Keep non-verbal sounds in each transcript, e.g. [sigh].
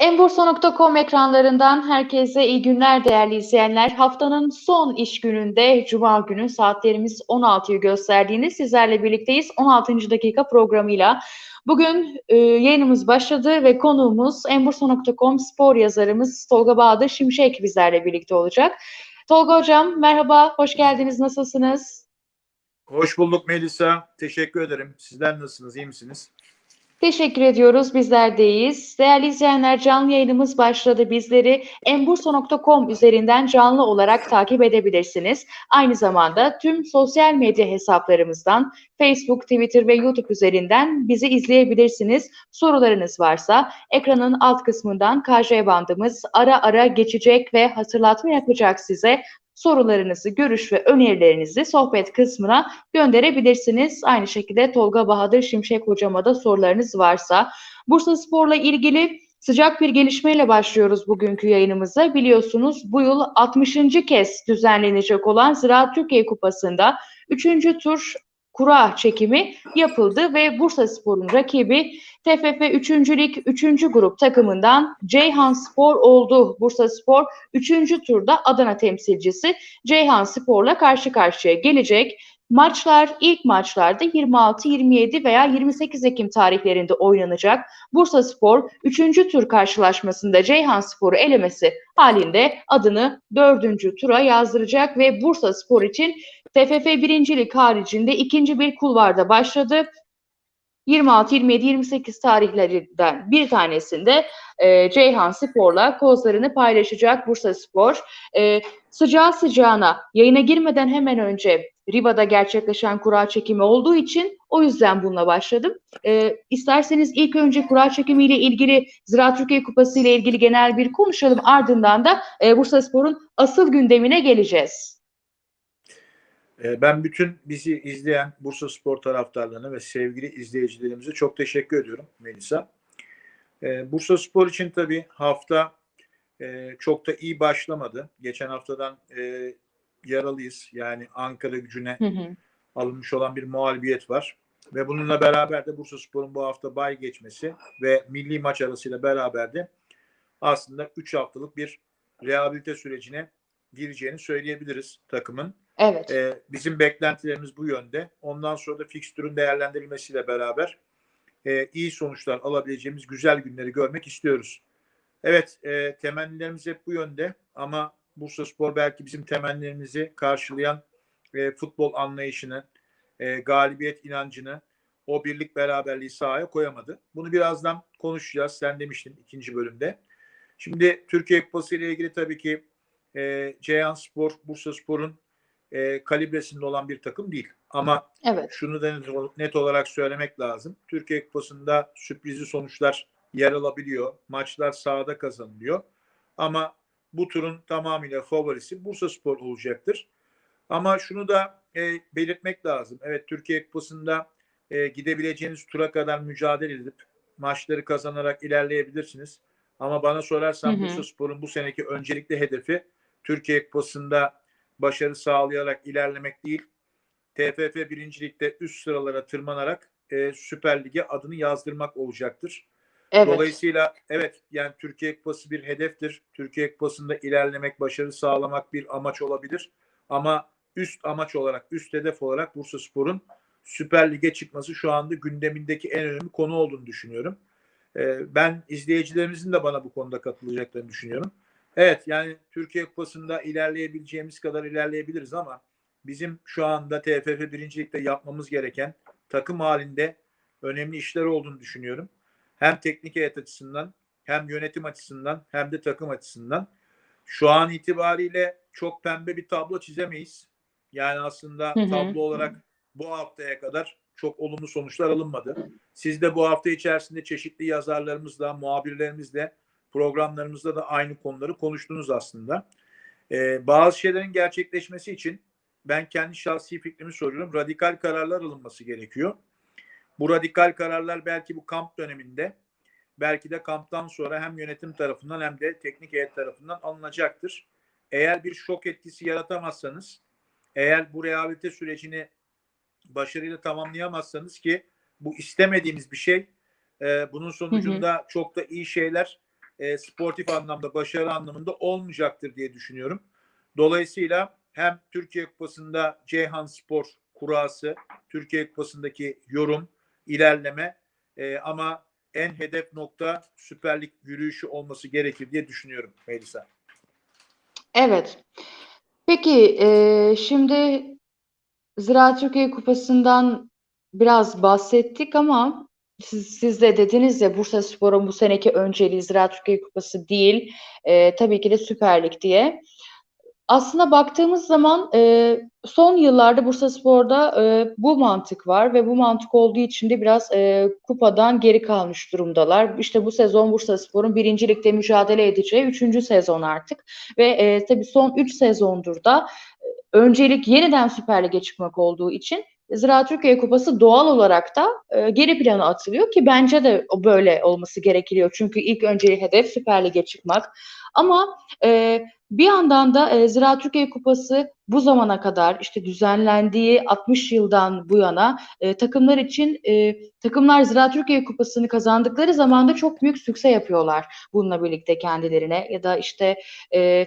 Enbursa.com ekranlarından herkese iyi günler değerli izleyenler. Haftanın son iş gününde Cuma günü saatlerimiz 16'yı gösterdiğinde sizlerle birlikteyiz. 16. dakika programıyla. Bugün e, yayınımız başladı ve konuğumuz Enbursa.com spor yazarımız Tolga Bahadır Şimşek bizlerle birlikte olacak. Tolga Hocam merhaba, hoş geldiniz, nasılsınız? Hoş bulduk Melisa. Teşekkür ederim. Sizler nasılsınız? İyi misiniz? Teşekkür ediyoruz. Bizler de iyiyiz. Değerli izleyenler canlı yayınımız başladı. Bizleri enbursa.com üzerinden canlı olarak takip edebilirsiniz. Aynı zamanda tüm sosyal medya hesaplarımızdan Facebook, Twitter ve YouTube üzerinden bizi izleyebilirsiniz. Sorularınız varsa ekranın alt kısmından KJ bandımız ara ara geçecek ve hatırlatma yapacak size sorularınızı, görüş ve önerilerinizi sohbet kısmına gönderebilirsiniz. Aynı şekilde Tolga Bahadır Şimşek hocama da sorularınız varsa. Bursa Spor'la ilgili sıcak bir gelişmeyle başlıyoruz bugünkü yayınımıza. Biliyorsunuz bu yıl 60. kez düzenlenecek olan Ziraat Türkiye Kupası'nda 3. tur kura çekimi yapıldı ve Bursa Spor'un rakibi TFF 3. Lig 3. grup takımından Ceyhan Spor oldu. Bursa Spor 3. turda Adana temsilcisi Ceyhan Spor'la karşı karşıya gelecek. Maçlar ilk maçlarda 26, 27 veya 28 Ekim tarihlerinde oynanacak. Bursa Spor 3. tur karşılaşmasında Ceyhan Spor'u elemesi halinde adını 4. tura yazdıracak ve Bursa Spor için TFF 1. Lig haricinde ikinci bir kulvarda başladı. 26, 27, 28 tarihlerinden bir tanesinde e, Ceyhan Spor'la kozlarını paylaşacak Bursa Spor. E, sıcağı sıcağına yayına girmeden hemen önce Riva'da gerçekleşen kura çekimi olduğu için o yüzden bununla başladım. E, isterseniz ilk önce kura çekimiyle ilgili Ziraat Türkiye Kupası ile ilgili genel bir konuşalım. Ardından da e, Bursa Spor'un asıl gündemine geleceğiz. Ben bütün bizi izleyen Bursa Spor taraftarlarına ve sevgili izleyicilerimize çok teşekkür ediyorum Melisa. Bursa Spor için tabii hafta çok da iyi başlamadı. Geçen haftadan yaralıyız. Yani Ankara gücüne hı hı. alınmış olan bir muhalibiyet var. Ve bununla beraber de Bursa Spor'un bu hafta bay geçmesi ve milli maç arasıyla beraber de aslında 3 haftalık bir rehabilite sürecine gireceğini söyleyebiliriz takımın. Evet. Ee, bizim beklentilerimiz bu yönde. Ondan sonra da fikstürün değerlendirilmesiyle beraber e, iyi sonuçlar alabileceğimiz güzel günleri görmek istiyoruz. Evet, e, temennilerimiz hep bu yönde ama Bursa Spor belki bizim temennilerimizi karşılayan e, futbol anlayışını, e, galibiyet inancını, o birlik beraberliği sahaya koyamadı. Bunu birazdan konuşacağız. Sen demiştin ikinci bölümde. Şimdi Türkiye Kupası ile ilgili tabii ki e, Ceyhan Spor, Bursa Spor'un e, kalibresinde olan bir takım değil. Ama evet. şunu da net olarak söylemek lazım. Türkiye Kupası'nda sürprizli sonuçlar yer alabiliyor. Maçlar sahada kazanılıyor. Ama bu turun tamamıyla favorisi Bursa Spor olacaktır. Ama şunu da e, belirtmek lazım. Evet Türkiye Kupası'nda e, gidebileceğiniz tura kadar mücadele edip maçları kazanarak ilerleyebilirsiniz. Ama bana sorarsan hı hı. Bursa Spor'un bu seneki öncelikli hedefi Türkiye Kupası'nda başarı sağlayarak ilerlemek değil, TFF 1. Lig'de üst sıralara tırmanarak e, Süper Lig'e adını yazdırmak olacaktır. Evet. Dolayısıyla evet yani Türkiye Kupası bir hedeftir. Türkiye Kupası'nda ilerlemek, başarı sağlamak bir amaç olabilir. Ama üst amaç olarak, üst hedef olarak Bursa Spor'un Süper Lig'e çıkması şu anda gündemindeki en önemli konu olduğunu düşünüyorum. Ee, ben izleyicilerimizin de bana bu konuda katılacaklarını düşünüyorum. Evet yani Türkiye Kupası'nda ilerleyebileceğimiz kadar ilerleyebiliriz ama bizim şu anda TFF 1. Lig'de yapmamız gereken takım halinde önemli işler olduğunu düşünüyorum. Hem teknik heyet açısından hem yönetim açısından hem de takım açısından. Şu an itibariyle çok pembe bir tablo çizemeyiz. Yani aslında hı hı. tablo olarak bu haftaya kadar çok olumlu sonuçlar alınmadı. Siz de bu hafta içerisinde çeşitli yazarlarımızla, muhabirlerimizle programlarımızda da aynı konuları konuştunuz aslında. Ee, bazı şeylerin gerçekleşmesi için ben kendi şahsi fikrimi soruyorum. Radikal kararlar alınması gerekiyor. Bu radikal kararlar belki bu kamp döneminde belki de kamptan sonra hem yönetim tarafından hem de teknik heyet tarafından alınacaktır. Eğer bir şok etkisi yaratamazsanız, eğer bu rehabilite sürecini başarıyla tamamlayamazsanız ki bu istemediğimiz bir şey, e, bunun sonucunda hı hı. çok da iyi şeyler e, sportif anlamda, başarı anlamında olmayacaktır diye düşünüyorum. Dolayısıyla hem Türkiye Kupası'nda Ceyhan Spor kurası, Türkiye Kupası'ndaki yorum, ilerleme e, ama en hedef nokta Süper Lig yürüyüşü olması gerekir diye düşünüyorum Melisa. Evet. Peki e, şimdi Ziraat Türkiye Kupası'ndan biraz bahsettik ama siz, siz de dediniz ya Bursaspor'un bu seneki önceliği Ziraat Türkiye Kupası değil, e, tabii ki de Süper Lig diye. Aslında baktığımız zaman e, son yıllarda Bursaspor'da e, bu mantık var ve bu mantık olduğu için de biraz e, kupadan geri kalmış durumdalar. İşte bu sezon Bursaspor'un birinci ligde mücadele edeceği üçüncü sezon artık ve e, tabii son üç sezondur da e, öncelik yeniden Süper Lig'e çıkmak olduğu için Ziraat Türkiye Kupası doğal olarak da e, geri plana atılıyor ki bence de o böyle olması gerekiyor. Çünkü ilk önceliği hedef Süper Lig'e çıkmak. Ama e, bir yandan da e, Ziraat Türkiye Kupası bu zamana kadar işte düzenlendiği 60 yıldan bu yana e, takımlar için e, takımlar Ziraat Türkiye Kupası'nı kazandıkları zaman da çok büyük sükse yapıyorlar bununla birlikte kendilerine ya da işte e,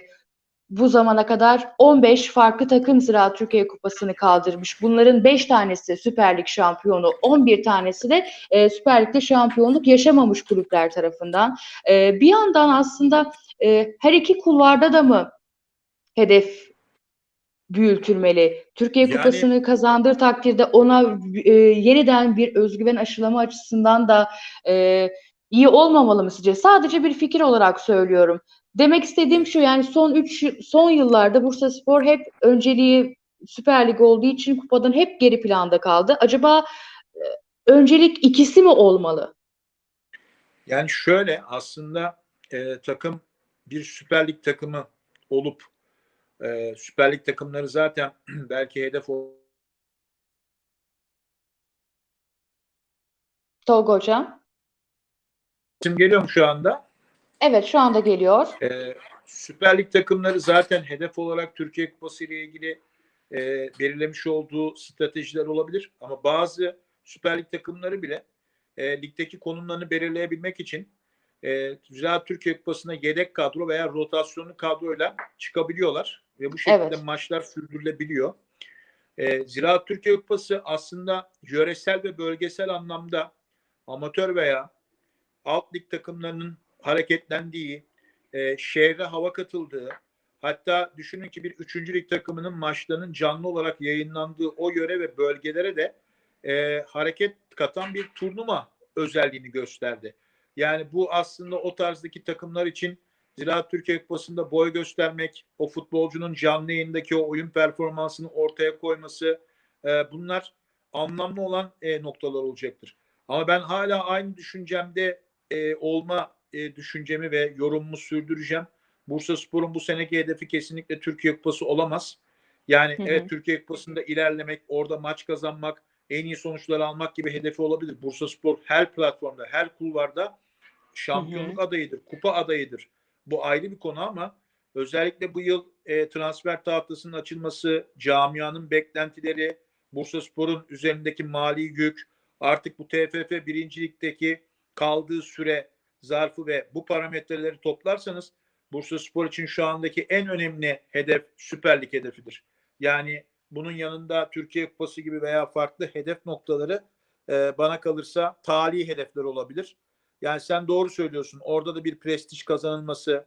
bu zamana kadar 15 farklı takım Ziraat Türkiye Kupası'nı kaldırmış. Bunların 5 tanesi Süper Lig şampiyonu, 11 tanesi de e, Süper Lig'de şampiyonluk yaşamamış kulüpler tarafından. E, bir yandan aslında e, her iki kulvarda da mı hedef büyütülmeli? Türkiye Yani- Kupası'nı kazandığı takdirde ona e, yeniden bir özgüven aşılama açısından da e, iyi olmamalı mı sizce? Sadece bir fikir olarak söylüyorum. Demek istediğim şu yani son 3 son yıllarda Bursaspor hep önceliği Süper Lig olduğu için kupadan hep geri planda kaldı. Acaba e, öncelik ikisi mi olmalı? Yani şöyle aslında e, takım bir Süper Lig takımı olup e, Süper Lig takımları zaten [clears throat] belki hedef ol- Tolga Hocam. İsim geliyor mu şu anda? Evet şu anda geliyor. E, Süper Lig takımları zaten hedef olarak Türkiye Kupası ile ilgili e, belirlemiş olduğu stratejiler olabilir. Ama bazı Süper Lig takımları bile e, ligdeki konumlarını belirleyebilmek için e, Ziraat Türkiye Kupası'na yedek kadro veya rotasyonlu kadroyla çıkabiliyorlar. Ve bu şekilde Evet. maçlar sürdürülebiliyor. E, Ziraat Türkiye Kupası aslında yöresel ve bölgesel anlamda amatör veya alt lig takımlarının hareketlendiği, e, şehre hava katıldığı, hatta düşünün ki bir üçüncü lig takımının maçlarının canlı olarak yayınlandığı o yöre ve bölgelere de e, hareket katan bir turnuva özelliğini gösterdi. Yani bu aslında o tarzdaki takımlar için Ziraat Türkiye Kupası'nda boy göstermek, o futbolcunun canlı yayındaki o oyun performansını ortaya koyması e, bunlar anlamlı olan e, noktalar olacaktır. Ama ben hala aynı düşüncemde e, olma e, düşüncemi ve yorumumu sürdüreceğim. Bursa Spor'un bu seneki hedefi kesinlikle Türkiye Kupası olamaz. Yani Hı hı. evet Türkiye Kupası'nda ilerlemek, orada maç kazanmak, en iyi sonuçları almak gibi hedefi olabilir. Bursa Spor her platformda, her kulvarda şampiyonluk adayıdır, kupa adayıdır. Bu ayrı bir konu ama özellikle bu yıl e, transfer tahtasının açılması, camianın beklentileri, Bursa Spor'un üzerindeki mali yük, artık bu TFF birincilikdeki kaldığı süre zarfı ve bu parametreleri toplarsanız Bursa Spor için şu andaki en önemli hedef Süper Lig hedefidir. Yani bunun yanında Türkiye Kupası gibi veya farklı hedef noktaları e, bana kalırsa tali hedefler olabilir. Yani sen doğru söylüyorsun. Orada da bir prestij kazanılması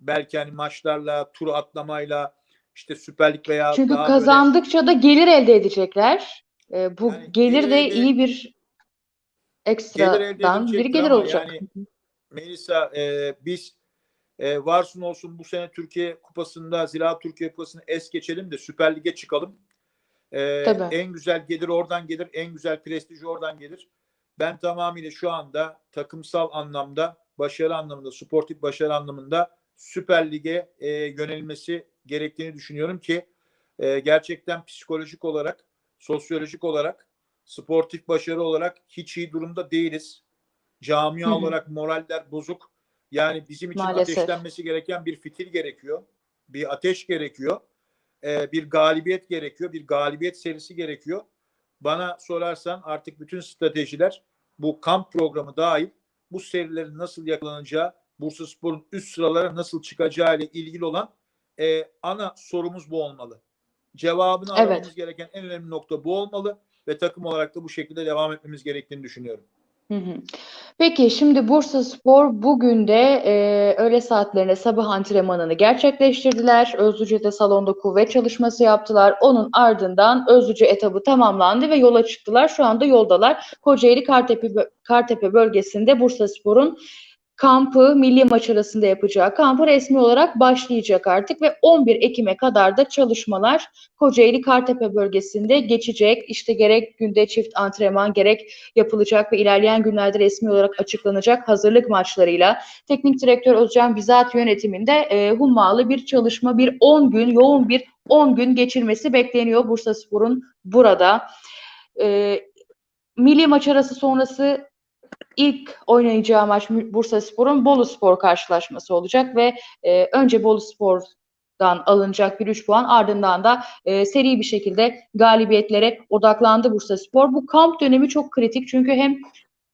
belki hani maçlarla, tur atlamayla işte Süper Lig veya Çünkü daha böyle kazandıkça da gelir elde edecekler. E, bu Yani gelir de elde- iyi bir ekstradan bir gelir olacak. yani Melisa e, biz e, varsın olsun bu sene Türkiye Kupası'nda Ziraat Türkiye Kupası'nı es geçelim de Süper Lig'e çıkalım. E, Tabii. en güzel gelir oradan gelir, en güzel prestij oradan gelir. Ben tamamıyla şu anda takımsal anlamda, başarı anlamında, sportif başarı anlamında Süper Lig'e e, yönelmesi gerektiğini düşünüyorum ki e, gerçekten psikolojik olarak, sosyolojik olarak, sportif başarı olarak hiç iyi durumda değiliz. Camia Hı hı. olarak moraller bozuk. Yani bizim için Maalesef. ateşlenmesi gereken bir fitil gerekiyor. Bir ateş gerekiyor. Ee, bir galibiyet gerekiyor. Bir galibiyet serisi gerekiyor. Bana sorarsan artık bütün stratejiler bu kamp programı dahil bu serilerin nasıl yakalanacağı Bursaspor'un üst sıralara nasıl çıkacağı ile ilgili olan e, ana sorumuz bu olmalı. Cevabını Evet. aramamız gereken en önemli nokta bu olmalı ve takım olarak da bu şekilde devam etmemiz gerektiğini düşünüyorum. Peki şimdi Bursaspor bugün de e, öğle saatlerinde sabah antrenmanını gerçekleştirdiler. Özlüce'de salonda kuvvet çalışması yaptılar. Onun ardından Özlüce etabı tamamlandı ve yola çıktılar. Şu anda yoldalar. Kocaeli Kartepe, Kartepe bölgesinde Bursaspor'un kampı milli maç arasında yapacağı kampı resmi olarak başlayacak artık ve 11 Ekim'e kadar da çalışmalar Kocaeli Kartepe bölgesinde geçecek. İşte gerek günde çift antrenman gerek yapılacak ve ilerleyen günlerde resmi olarak açıklanacak hazırlık maçlarıyla Teknik Direktör Özcan Bizat yönetiminde e, hummalı bir çalışma, bir 10 gün, yoğun bir 10 gün geçirmesi bekleniyor Bursaspor'un burada. E, milli maç arası sonrası ilk oynayacağı maç Bursaspor'un Boluspor karşılaşması olacak ve e, önce Boluspor'dan alınacak bir 3 puan ardından da e, seri bir şekilde galibiyetlere odaklandı Bursaspor. Bu kamp dönemi çok kritik çünkü hem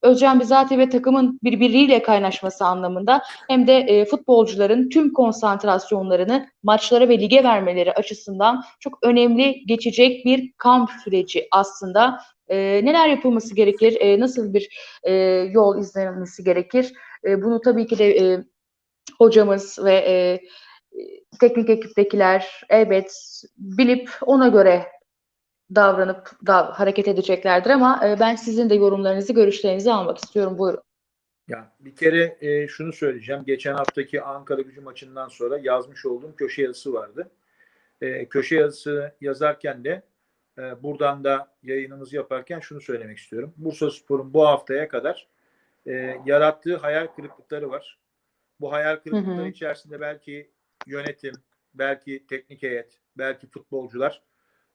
Özcan Bizati ve takımın birbiriyle kaynaşması anlamında hem de e, futbolcuların tüm konsantrasyonlarını maçlara ve lige vermeleri açısından çok önemli geçecek bir kamp süreci aslında. E, neler yapılması gerekir? E, nasıl bir e, yol izlenmesi gerekir? E, bunu tabii ki de e, hocamız ve e, teknik ekiptekiler elbet bilip ona göre davranıp da hareket edeceklerdir ama e, ben sizin de yorumlarınızı, görüşlerinizi almak istiyorum. Buyurun. Ya bir kere e, şunu söyleyeceğim. Geçen haftaki Ankara Gücü maçından sonra yazmış olduğum köşe yazısı vardı. E, köşe yazısı yazarken de e, buradan da yayınımızı yaparken şunu söylemek istiyorum. Bursaspor'un bu haftaya kadar e, yarattığı hayal kırıklıkları var. Bu hayal kırıklıkları Hı hı. içerisinde belki yönetim, belki teknik heyet, belki futbolcular.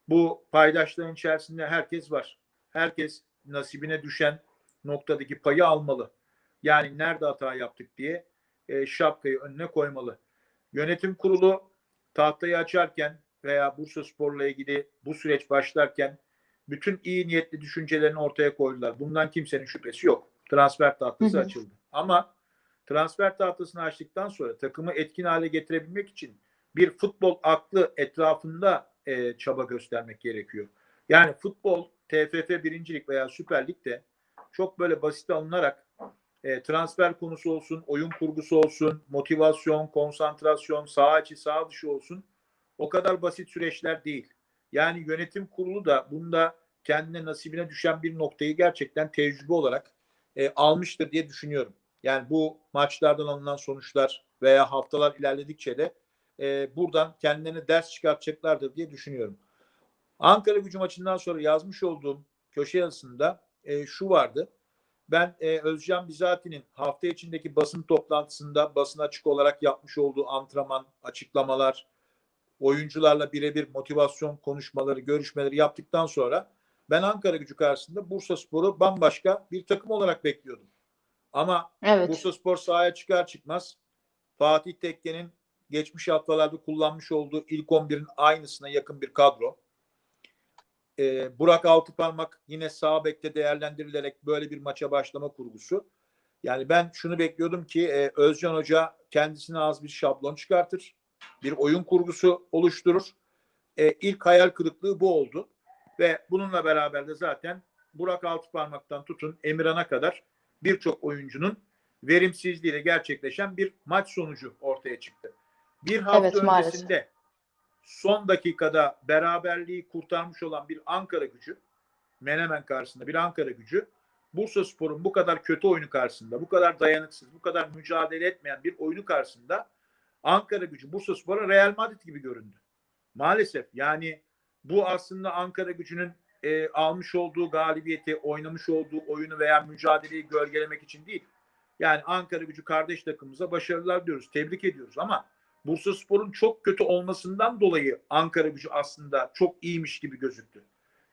Bu paydaşların içerisinde herkes var. Herkes nasibine düşen noktadaki payı almalı. Yani nerede hata yaptık diye e, şapkayı önüne koymalı. Yönetim kurulu tahtayı açarken veya Bursa Spor'la ilgili bu süreç başlarken bütün iyi niyetli düşüncelerini ortaya koydular. Bundan kimsenin şüphesi yok. Transfer tahtası Hı hı. açıldı. Ama transfer tahtasını açtıktan sonra takımı etkin hale getirebilmek için bir futbol aklı etrafında e, çaba göstermek gerekiyor. Yani futbol TFF birincilik veya Süper Lig'de çok böyle basit alınarak e, transfer konusu olsun, oyun kurgusu olsun, motivasyon, konsantrasyon, sağ içi sağ dışı olsun o kadar basit süreçler değil. Yani yönetim kurulu da bunda kendine nasibine düşen bir noktayı gerçekten tecrübe olarak e, almıştır diye düşünüyorum. Yani bu maçlardan alınan sonuçlar veya haftalar ilerledikçe de e, buradan kendilerine ders çıkartacaklardır diye düşünüyorum. Ankara gücü maçından sonra yazmış olduğum köşe yazısında e, şu vardı. Ben e, Özcan Bizati'nin hafta içindeki basın toplantısında basın açık olarak yapmış olduğu antrenman, açıklamalar, oyuncularla birebir motivasyon konuşmaları, görüşmeleri yaptıktan sonra ben Ankara gücü karşısında Bursa Spor'u bambaşka bir takım olarak bekliyordum. Ama Evet. Bursa Spor sahaya çıkar çıkmaz Fatih Tekke'nin geçmiş haftalarda kullanmış olduğu ilk 11'in aynısına yakın bir kadro. Ee, Burak Altıparmak yine sağ bekte değerlendirilerek böyle bir maça başlama kurgusu. Yani ben şunu bekliyordum ki e, Özcan Hoca kendisine az bir şablon çıkartır. Bir oyun kurgusu oluşturur. E, ilk hayal kırıklığı bu oldu. Ve bununla beraber de zaten Burak Altıparmak'tan tutun Emirhan'a kadar birçok oyuncunun verimsizliğiyle gerçekleşen bir maç sonucu ortaya çıktı. Bir hafta Evet, maalesef. öncesinde son dakikada beraberliği kurtarmış olan bir Ankara gücü, Menemen karşısında bir Ankara gücü, Bursa Spor'un bu kadar kötü oyunu karşısında, bu kadar dayanıksız, bu kadar mücadele etmeyen bir oyunu karşısında Ankara gücü Bursa Spor'a Real Madrid gibi göründü. Maalesef yani bu aslında Ankara gücünün e, almış olduğu galibiyeti, oynamış olduğu oyunu veya mücadeleyi gölgelemek için değil. Yani Ankara gücü kardeş takımımıza başarılar diyoruz, tebrik ediyoruz ama Bursa Spor'un çok kötü olmasından dolayı Ankara gücü aslında çok iyiymiş gibi gözüktü.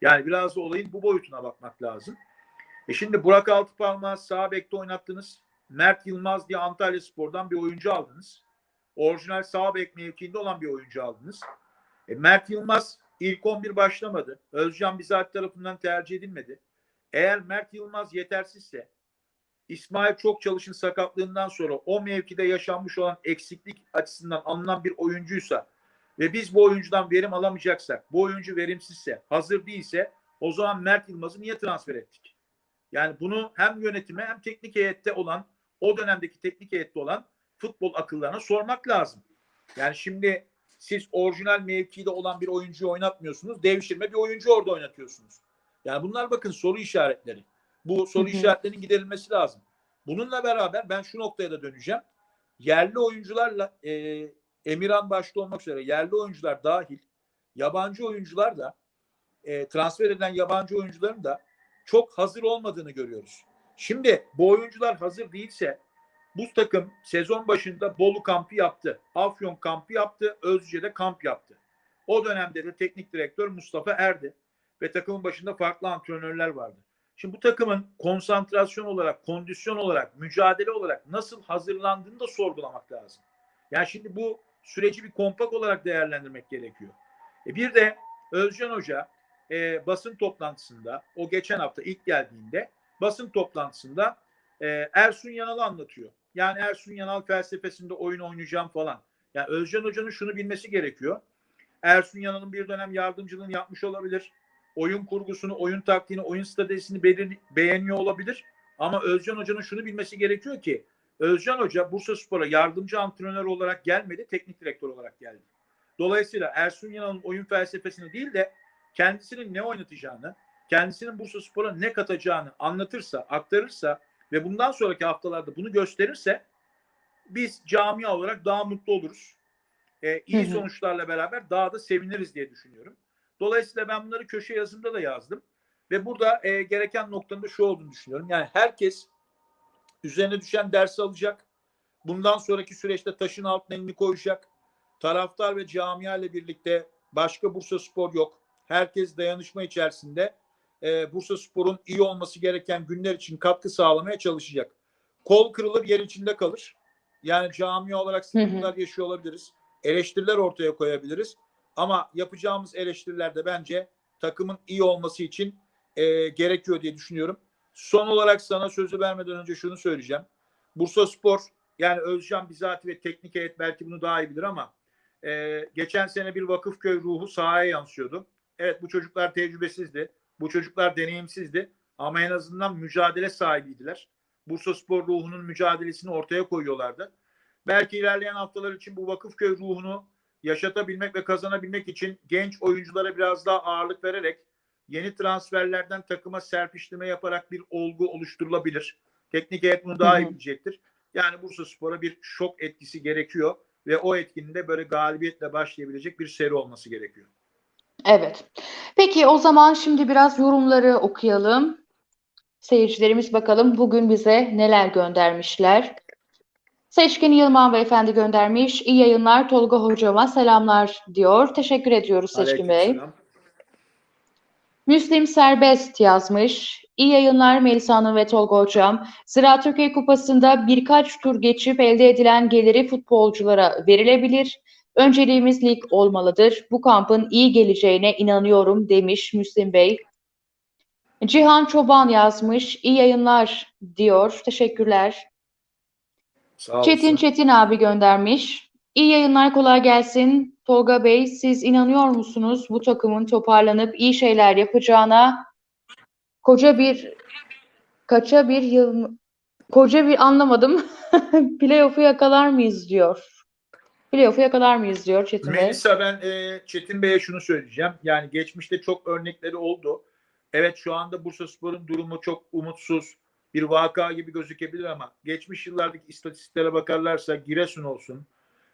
Yani biraz da olayın bu boyutuna bakmak lazım. E şimdi Burak Altıparmak'ı sağ bekte oynattınız. Mert Yılmaz diye Antalya Spor'dan bir oyuncu aldınız. Orijinal sağ bek mevkiinde olan bir oyuncu aldınız. E Mert Yılmaz ilk 11 başlamadı. Özcan Bizat tarafından tercih edilmedi. Eğer Mert Yılmaz yetersizse İsmail çok çalışın sakatlığından sonra o mevkide yaşanmış olan eksiklik açısından alınan bir oyuncuysa ve biz bu oyuncudan verim alamayacaksak, bu oyuncu verimsizse, hazır değilse o zaman Mert Yılmaz'ı niye transfer ettik? Yani bunu hem yönetime hem teknik heyette olan, o dönemdeki teknik heyette olan futbol akıllarına sormak lazım. Yani şimdi siz orijinal mevkide olan bir oyuncuyu oynatmıyorsunuz. Devşirme bir oyuncu orada oynatıyorsunuz. Yani bunlar bakın soru işaretleri. Bu soru Hı hı. işaretlerinin giderilmesi lazım. Bununla beraber ben şu noktaya da döneceğim. Yerli oyuncularla e, Emirhan başta olmak üzere yerli oyuncular dahil yabancı oyuncular da e, transfer edilen yabancı oyuncuların da çok hazır olmadığını görüyoruz. Şimdi bu oyuncular hazır değilse bu takım sezon başında Bolu kampı yaptı. Afyon kampı yaptı. Özce'de kamp yaptı. O dönemde de teknik direktör Mustafa Erdi ve takımın başında farklı antrenörler vardı. Şimdi bu takımın konsantrasyon olarak, kondisyon olarak, mücadele olarak nasıl hazırlandığını da sorgulamak lazım. Yani şimdi bu süreci bir kompak olarak değerlendirmek gerekiyor. E bir de Özcan Hoca e, basın toplantısında, o geçen hafta ilk geldiğinde basın toplantısında e, Ersun Yanal'ı anlatıyor. Yani Ersun Yanal felsefesinde oyun oynayacağım falan. Yani Özcan Hoca'nın şunu bilmesi gerekiyor. Ersun Yanal'ın bir dönem yardımcılığını yapmış olabilir. Oyun kurgusunu, oyun taktiğini, oyun stratejisini belir- beğeniyor olabilir. Ama Özcan Hoca'nın şunu bilmesi gerekiyor ki Özcan Hoca Bursa Spor'a yardımcı antrenör olarak gelmedi, teknik direktör olarak geldi. Dolayısıyla Ersun Yanal'ın oyun felsefesini değil de kendisinin ne oynatacağını, kendisinin Bursa Spor'a ne katacağını anlatırsa, aktarırsa ve bundan sonraki haftalarda bunu gösterirse biz camia olarak daha mutlu oluruz. Ee, iyi Hı hı. sonuçlarla beraber daha da seviniriz diye düşünüyorum. Dolayısıyla ben bunları köşe yazımda da yazdım. Ve burada e, gereken noktanın da şu olduğunu düşünüyorum. Yani herkes üzerine düşen dersi alacak. Bundan sonraki süreçte taşın altına elini koyacak. Taraftar ve camia ile birlikte başka Bursa Spor yok. Herkes dayanışma içerisinde e, Bursa Spor'un iyi olması gereken günler için katkı sağlamaya çalışacak. Kol kırılır yer içinde kalır. Yani camia olarak sıkıntılar yaşıyor olabiliriz. Eleştiriler ortaya koyabiliriz. Ama yapacağımız eleştiriler de bence takımın iyi olması için e, gerekiyor diye düşünüyorum. Son olarak sana sözü vermeden önce şunu söyleyeceğim. Bursa Spor yani Özcan bizatihi ve teknik heyet belki bunu daha iyi bilir ama e, geçen sene bir Vakıfköy ruhu sahaya yansıyordu. Evet bu çocuklar tecrübesizdi. Bu çocuklar deneyimsizdi. Ama en azından mücadele sahibiydiler. Bursa Spor ruhunun mücadelesini ortaya koyuyorlardı. Belki ilerleyen haftalar için bu Vakıfköy ruhunu yaşatabilmek ve kazanabilmek için genç oyunculara biraz daha ağırlık vererek yeni transferlerden takıma serpiştirme yaparak bir olgu oluşturulabilir. Teknik heyet bunu daha iyi bilecektir. Yani Bursa Spor'a bir şok etkisi gerekiyor ve o etkinin de böyle galibiyetle başlayabilecek bir seri olması gerekiyor. Evet. Peki o zaman şimdi biraz yorumları okuyalım. Seyircilerimiz bakalım bugün bize neler göndermişler. Seçkin Yılman Beyefendi göndermiş. İyi yayınlar Tolga Hocama selamlar diyor. Teşekkür ediyoruz Seçkin Bey. Müslim Serbest yazmış. İyi yayınlar Melisa Hanım ve Tolga Hocam. Ziraat Türkiye Kupası'nda birkaç tur geçip elde edilen geliri futbolculara verilebilir. Önceliğimiz lig olmalıdır. Bu kampın iyi geleceğine inanıyorum demiş Müslim Bey. Cihan Çoban yazmış. İyi yayınlar diyor. Teşekkürler. Sağ olsun. Çetin Çetin abi göndermiş. İyi yayınlar kolay gelsin. Tolga Bey siz inanıyor musunuz bu takımın toparlanıp iyi şeyler yapacağına? Koca bir kaça bir yıl koca bir anlamadım. [laughs] Playoff'u yakalar mıyız diyor. Playoff'u yakalar mıyız diyor Çetin Bey. Melisa ben e, Çetin Bey'e şunu söyleyeceğim. Yani geçmişte çok örnekleri oldu. Evet şu anda Bursa Spor'un durumu çok umutsuz bir vaka gibi gözükebilir ama geçmiş yıllardaki istatistiklere bakarlarsa Giresun olsun,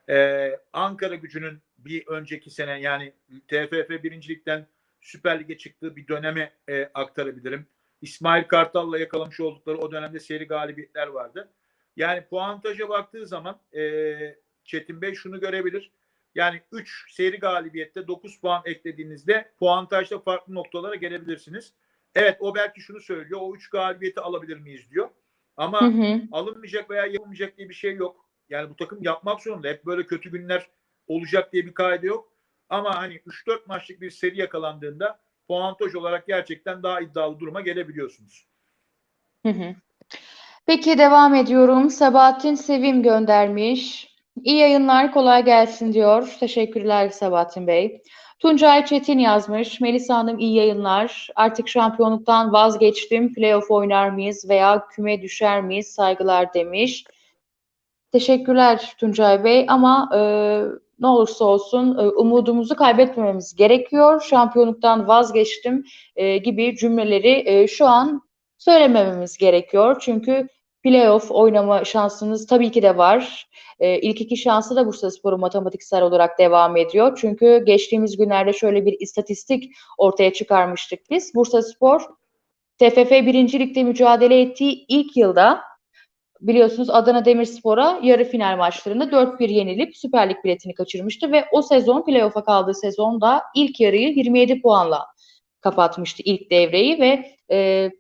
e, Ankara gücünün bir önceki sene yani TFF birincilikten Süper Lig'e çıktığı bir döneme e, aktarabilirim. İsmail Kartal'la yakalamış oldukları o dönemde seri galibiyetler vardı. Yani puantaja baktığı zaman e, Çetin Bey şunu görebilir. Yani 3 seri galibiyette 9 puan eklediğinizde puantajda farklı noktalara gelebilirsiniz. Evet o belki şunu söylüyor. O 3 galibiyeti alabilir miyiz diyor. Ama Hı hı. alınmayacak veya yapılmayacak diye bir şey yok. Yani bu takım yapmak zorunda. Hep böyle kötü günler olacak diye bir kaydı yok. Ama hani 3-4 maçlık bir seri yakalandığında puantaj olarak gerçekten daha iddialı duruma gelebiliyorsunuz. Hı hı. Peki devam ediyorum. Sabahattin Sevim göndermiş. İyi yayınlar, kolay gelsin diyor. Teşekkürler Sabahattin Bey. Tuncay Çetin yazmış. Melisa Hanım iyi yayınlar. Artık şampiyonluktan vazgeçtim. Playoff oynar mıyız veya küme düşer miyiz? Saygılar demiş. Teşekkürler Tuncay Bey ama e, ne olursa olsun e, umudumuzu kaybetmememiz gerekiyor. Şampiyonluktan vazgeçtim e, gibi cümleleri e, şu an söylemememiz gerekiyor. Çünkü playoff oynama şansınız tabii ki de var. E, ilk iki şansı da Bursaspor'un matematiksel olarak devam ediyor. Çünkü geçtiğimiz günlerde şöyle bir istatistik ortaya çıkarmıştık biz. Bursaspor TFF 1. Lig'de mücadele ettiği ilk yılda biliyorsunuz Adana Demirspor'a yarı final maçlarında 4-1 yenilip Süper Lig biletini kaçırmıştı ve o sezon playoff'a kaldığı sezonda ilk yarıyı 27 puanla kapatmıştı ilk devreyi ve e,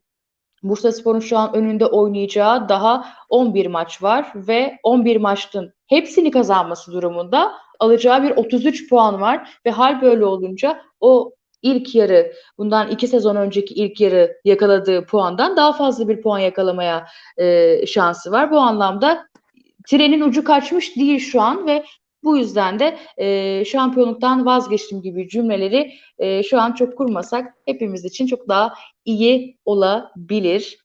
Bursaspor'un şu an önünde oynayacağı daha 11 maç var ve 11 maçın hepsini kazanması durumunda alacağı bir 33 puan var ve hal böyle olunca o ilk yarı bundan iki sezon önceki ilk yarı yakaladığı puandan daha fazla bir puan yakalamaya e, şansı var. Bu anlamda trenin ucu kaçmış değil şu an ve bu yüzden de e, şampiyonluktan vazgeçtim gibi cümleleri e, şu an çok kurmasak hepimiz için çok daha iyi olabilir.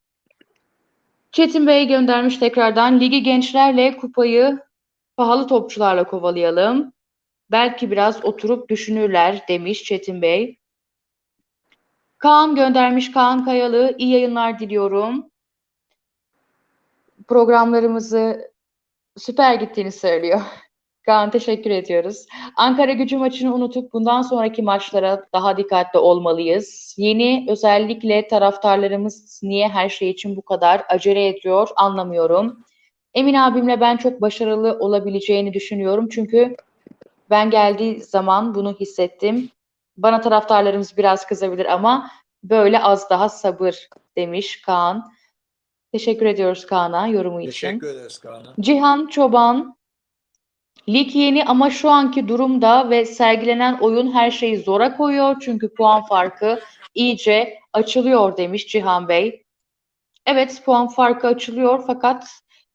Çetin Bey göndermiş tekrardan. Ligi gençlerle kupayı pahalı topçularla kovalayalım. Belki biraz oturup düşünürler demiş Çetin Bey. Kaan göndermiş Kaan Kayalı. İyi yayınlar diliyorum. Programlarımızı süper gittiğini söylüyor. Kaan teşekkür ediyoruz. Ankara gücü maçını unutup bundan sonraki maçlara daha dikkatli olmalıyız. Yeni özellikle taraftarlarımız niye her şey için bu kadar acele ediyor anlamıyorum. Emin abimle ben çok başarılı olabileceğini düşünüyorum. Çünkü ben geldiği zaman bunu hissettim. Bana taraftarlarımız biraz kızabilir ama böyle az daha sabır demiş Kaan. Teşekkür ediyoruz Kaan'a yorumu için. Teşekkür ederiz Kaan'a. Cihan Çoban, lig yeni ama şu anki durumda ve sergilenen oyun her şeyi zora koyuyor çünkü puan farkı iyice açılıyor demiş Cihan Bey. Evet puan farkı açılıyor fakat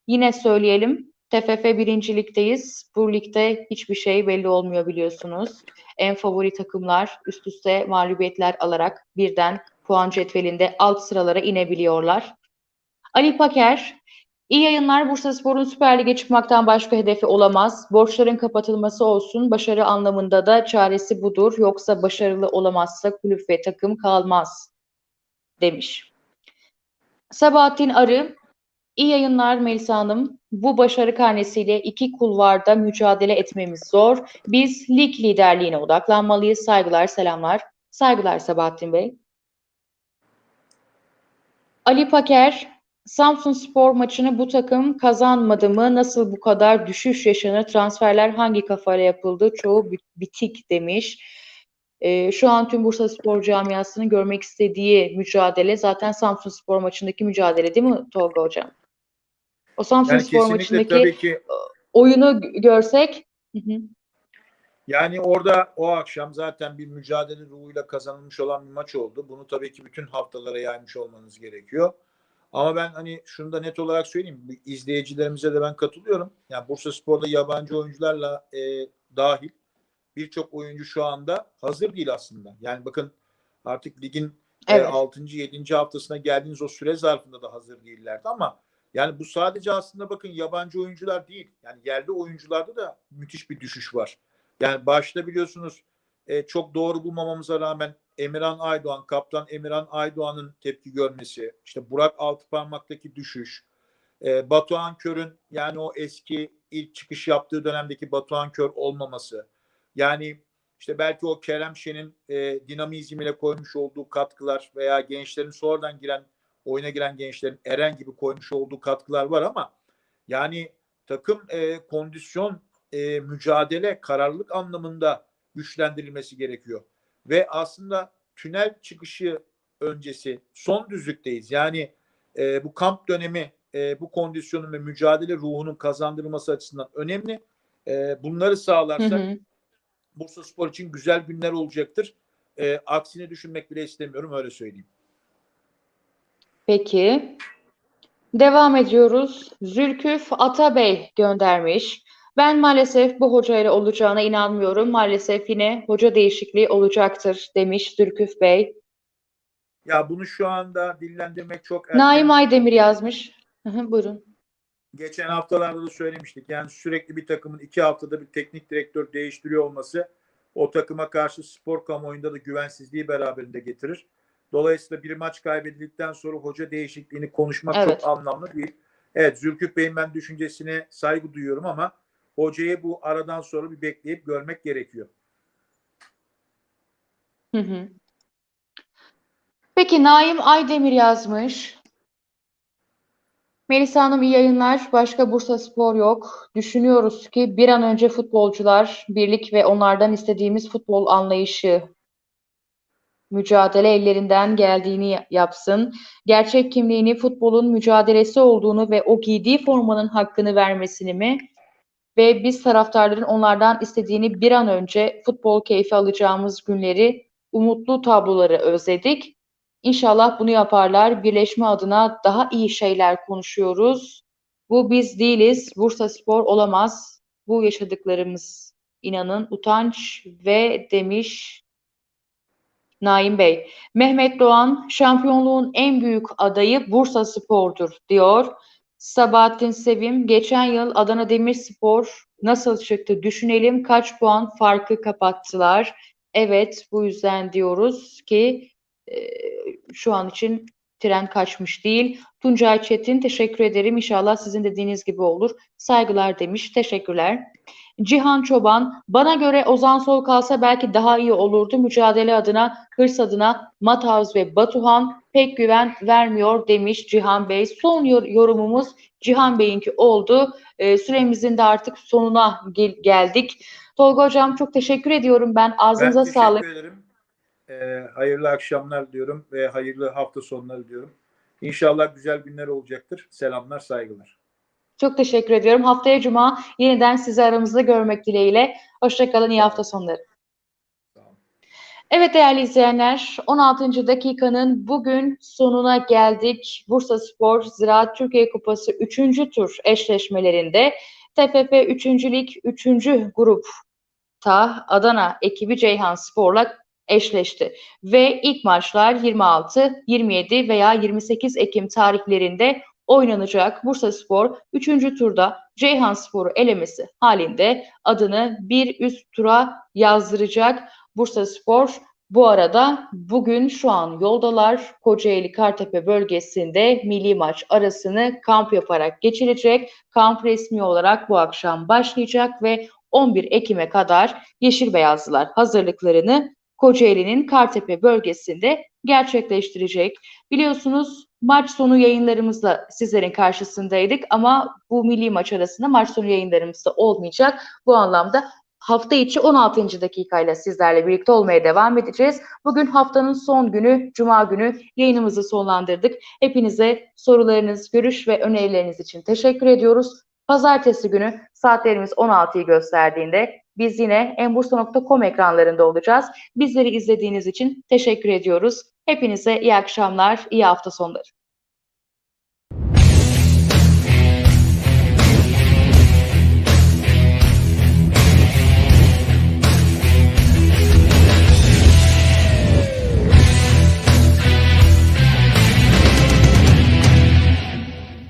yine söyleyelim TFF birincilikteyiz. Bu ligde hiçbir şey belli olmuyor biliyorsunuz. En favori takımlar üst üste mağlubiyetler alarak birden puan cetvelinde alt sıralara inebiliyorlar. Ali Paker, iyi yayınlar. Bursaspor'un Süper Lig'e çıkmaktan başka hedefi olamaz. Borçların kapatılması olsun. Başarı anlamında da çaresi budur. Yoksa başarılı olamazsa kulüp ve takım kalmaz demiş. Sabahattin Arı, iyi yayınlar Melisa Hanım. Bu başarı karnesiyle iki kulvarda mücadele etmemiz zor. Biz lig liderliğine odaklanmalıyız. Saygılar, selamlar. Saygılar Sabahattin Bey. Ali Paker, Samsun Spor maçını bu takım kazanmadı mı? Nasıl bu kadar düşüş yaşanır? Transferler hangi kafayla yapıldı? Çoğu bitik demiş. Ee, şu an tüm Bursa Spor camiasının görmek istediği mücadele zaten Samsun Spor maçındaki mücadele değil mi Tolga Hocam? O Samsun Yani Spor maçındaki ki oyunu görsek Hı hı. Yani orada o akşam zaten bir mücadele ruhuyla kazanılmış olan bir maç oldu. Bunu tabii ki bütün haftalara yaymış olmanız gerekiyor. Ama ben hani şunu da net olarak söyleyeyim. İzleyicilerimize de ben katılıyorum. Yani Bursa Spor'da yabancı oyuncularla e, dahil birçok oyuncu şu anda hazır değil aslında. Yani bakın artık ligin Evet. e, 6. 7. haftasına geldiğiniz o süre zarfında da hazır değillerdi ama yani bu sadece aslında bakın yabancı oyuncular değil. Yani yerli oyuncularda da müthiş bir düşüş var. Yani başta biliyorsunuz e, çok doğru bulmamamıza rağmen Emirhan Aydoğan, kaptan Emirhan Aydoğan'ın tepki görmesi, işte Burak Altıparmak'taki düşüş, e, Batuhan Kör'ün yani o eski ilk çıkış yaptığı dönemdeki Batuhan Kör olmaması, yani işte belki o Kerem Şen'in e, dinamizmiyle koymuş olduğu katkılar veya gençlerin sonradan giren oyuna giren gençlerin Eren gibi koymuş olduğu katkılar var ama yani takım e, kondisyon e, mücadele kararlılık anlamında güçlendirilmesi gerekiyor. Ve aslında tünel çıkışı öncesi son düzlükteyiz. Yani e, bu kamp dönemi e, bu kondisyonun ve mücadele ruhunun kazandırılması açısından önemli. E, bunları Hı sağlarsak hı. Bursa Spor için güzel günler olacaktır. E, aksini düşünmek bile istemiyorum öyle söyleyeyim. Peki. Devam ediyoruz. Zülküf Atabey göndermiş. Ben maalesef bu hocayla olacağına inanmıyorum. Maalesef yine hoca değişikliği olacaktır demiş Zülküf Bey. Ya bunu şu anda dillendirmek çok erken. Naim Aydemir yazmış. Buyurun. Geçen haftalarda da söylemiştik. Yani sürekli bir takımın iki haftada bir teknik direktör değiştiriyor olması o takıma karşı spor kamuoyunda da güvensizliği beraberinde getirir. Dolayısıyla bir maç kaybedildikten sonra hoca değişikliğini konuşmak Evet. çok anlamlı değil. Evet Zülküf Bey'in ben düşüncesine saygı duyuyorum ama hocayı bu aradan sonra bir bekleyip görmek gerekiyor. Hı hı. Peki Naim Aydemir yazmış. Melisa Hanım iyi yayınlar. Başka Bursa Spor yok. Düşünüyoruz ki bir an önce futbolcular birlik ve onlardan istediğimiz futbol anlayışı mücadele ellerinden geldiğini yapsın. Gerçek kimliğini futbolun mücadelesi olduğunu ve o giydiği formanın hakkını vermesini mi? Ve biz taraftarların onlardan istediğini bir an önce futbol keyfi alacağımız günleri, umutlu tabloları özledik. İnşallah bunu yaparlar. Birleşme adına daha iyi şeyler konuşuyoruz. Bu biz değiliz. Bursa Spor olamaz. Bu yaşadıklarımız inanın utanç ve demiş Naim Bey. Mehmet Doğan şampiyonluğun en büyük adayı Bursa Spor'dur diyor. Sabahattin Sevim geçen yıl Adana Demirspor nasıl çıktı düşünelim kaç puan farkı kapattılar. Evet bu yüzden diyoruz ki e, şu an için tren kaçmış değil. Tuncay Çetin teşekkür ederim. İnşallah sizin dediğiniz gibi olur. Saygılar demiş. Teşekkürler. Cihan Çoban, bana göre Ozan Sol kalsa belki daha iyi olurdu. Mücadele adına, hırs adına Matavz ve Batuhan pek güven vermiyor demiş Cihan Bey. Son yor- yorumumuz Cihan Bey'inki oldu. Ee, süremizin de artık sonuna gel- geldik. Tolga Hocam çok teşekkür ediyorum ben. Ağzınıza ben teşekkür sağlık. ederim. Ee, hayırlı akşamlar diyorum ve hayırlı hafta sonları diyorum. İnşallah güzel günler olacaktır. Selamlar, saygılar. Çok teşekkür ediyorum. Haftaya Cuma yeniden sizi aramızda görmek dileğiyle. Hoşçakalın, iyi hafta sonları. Evet değerli izleyenler, 16. dakikanın bugün sonuna geldik. Bursa Spor Ziraat Türkiye Kupası 3. tur eşleşmelerinde TFF 3. Lig 3. grupta Adana ekibi Ceyhan Spor'la eşleşti. Ve ilk maçlar 26, 27 veya 28 Ekim tarihlerinde oynanacak. Bursa Spor 3. turda Ceyhan Spor'u elemesi halinde adını bir üst tura yazdıracak. Bursa Spor bu arada bugün şu an yoldalar Kocaeli Kartepe bölgesinde milli maç arasını kamp yaparak geçirecek. Kamp resmi olarak bu akşam başlayacak ve 11 Ekim'e kadar Yeşil Beyazlılar hazırlıklarını Kocaeli'nin Kartepe bölgesinde gerçekleştirecek. Biliyorsunuz maç sonu yayınlarımızda sizlerin karşısındaydık ama bu milli maç arasında maç sonu yayınlarımızda olmayacak. Bu anlamda hafta içi 16. dakikayla sizlerle birlikte olmaya devam edeceğiz. Bugün haftanın son günü, Cuma günü yayınımızı sonlandırdık. Hepinize sorularınız, görüş ve önerileriniz için teşekkür ediyoruz. Pazartesi günü saatlerimiz 16'yı gösterdiğinde biz yine embursa.com ekranlarında olacağız. Bizleri izlediğiniz için teşekkür ediyoruz. Hepinize iyi akşamlar, iyi hafta sonları.